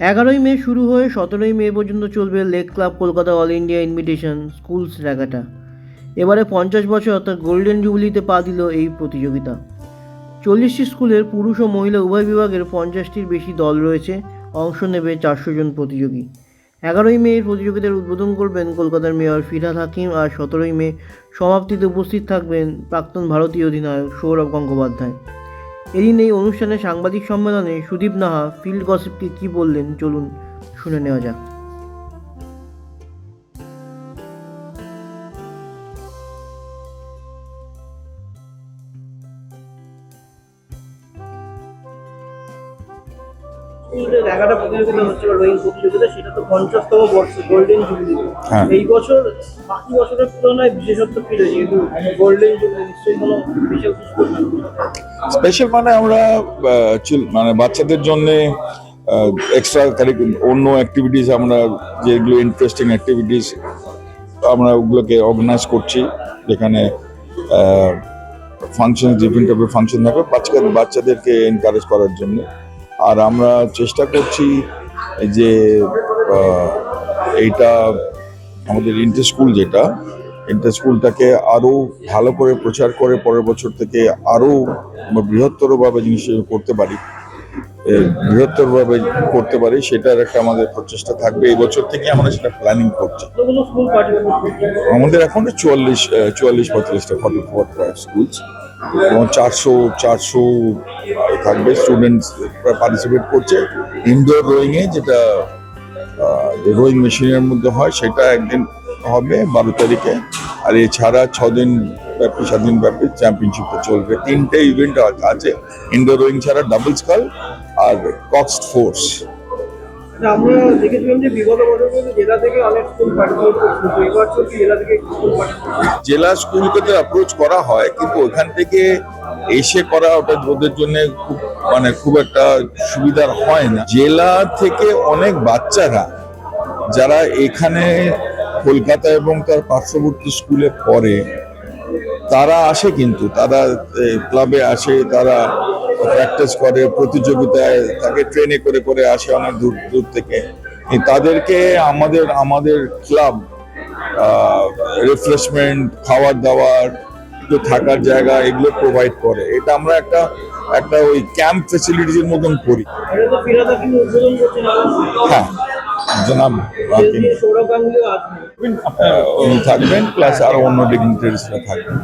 এগারোই মে শুরু হয়ে সতেরোই মে পর্যন্ত চলবে Lake Club Kolkata All India Invitation Schools Regatta এবারে পঞ্চাশ বছর অর্থাৎ গোল্ডেন জুবলিতে পা দিল এই প্রতিযোগিতা। চল্লিশটি স্কুলের পুরুষ ও মহিলা উভয় বিভাগের পঞ্চাশটির বেশি দল রয়েছে, অংশ নেবে চারশো জন প্রতিযোগী। এগারোই মে প্রতিযোগিতার উদ্বোধন করবেন কলকাতার মেয়র ফিরহাদ হাকিম আর সতেরোই মে সমাপ্তিতে উপস্থিত থাকবেন প্রাক্তন ভারতীয় অধিনায়ক সৌরভ গঙ্গোপাধ্যায়। এদিন এই অনুষ্ঠানে সাংবাদিক সম্মেলনে সুদীপ নাহা ফিল্ড গসিপকে কী বললেন চলুন শুনে নেওয়া যাক। এগারোটা প্রতিযোগিতা হচ্ছে বা রোয়িং প্রতিযোগিতা সেটা তো পঞ্চাশতম বর্ষ গোল্ডেন জুবিলি। এই বছর বাকি বছরের তুলনায় বিশেষত্ব কি রয়েছে? যেহেতু গোল্ডেন জুবিলি নিশ্চয়ই কোনো বিশেষ স্পেশাল মানে আমরা মানে বাচ্চাদের জন্য এক্সট্রা অন্য অ্যাক্টিভিটিস আমরা যেগুলো ইন্টারেস্টিং অ্যাক্টিভিটিস আমরা ওগুলোকে অর্গানাইজ করছি যেখানে ফাংশন ডিফারেন্ট টাইপের ফাংশন থাকবে বাচ্চা বাচ্চাদেরকে এনকারেজ করার জন্য। আর আমরা চেষ্টা করছি যে এইটা আমাদের ইন্টার স্কুল যেটা ইন্টার স্কুলটাকে আরও ভালো করে প্রচার করে পরের বছর থেকে আরও আমরা বৃহত্তরভাবে জিনিস করতে পারি। বৃহত্তরভাবে করতে পারি সেটার একটা আমাদের প্রচেষ্টা থাকবে। এই বছর থেকে আমরা সেটা প্ল্যানিং করছি। আমাদের এখন চুয়াল্লিশ চুয়াল্লিশ পঁয়তাল্লিশটা ফর্টি ফোর স্কুল এবং চারশো চারশো থাকবে স্টুডেন্টস পার্টিসিপেট করছে। ইনডোর রোয়িংয়ে যেটা রোয়িং মেশিনের মধ্যে হয়, সেটা একদিন হবে বারো তারিখে। আর এছাড়া ছ দিন ব্যাপী সাত দিন ব্যাপী চ্যাম্পিয়নশিপটা চলবে। তিনটে ইভেন্ট আছে। ইনডোর রোয়িং ছাড়া ডাবল স্কাল আর কক্সড ফোর্স আমরা দেখেছিলাম যে বিগত বছরগুলোতে জেলা থেকে অনেক স্কুল জেলা স্কুলকে তো অ্যাপ্রোচ করা হয়, কিন্তু ওখান থেকে এসে করা ওটা ওদের জন্য খুব মানে খুব একটা সুবিধার হয় না। জেলা থেকে অনেক বাচ্চারা যারা এখানে কলকাতা এবং তার পার্শ্ববর্তী স্কুলে পড়ে, তারা আসে কিন্তু, তারা ক্লাবে আসে, তারা প্র্যাকটিস করে প্রতিযোগিতায় তাকে ট্রেনে করে করে আসে অনেক দূর দূর থেকে। তাদেরকে আমাদের আমাদের ক্লাব রিফ্রেশমেন্ট খাওয়ার দাওয়ার একটু থাকার জায়গা এগুলো প্রোভাইড করে। এটা আমরা একটা একটা ওই ক্যাম্প ফেসিলিটির মতন করি। হ্যাঁ জনাব থাকবেন প্লাস আরও অন্য ডিগনিটারিসরা থাকবেন।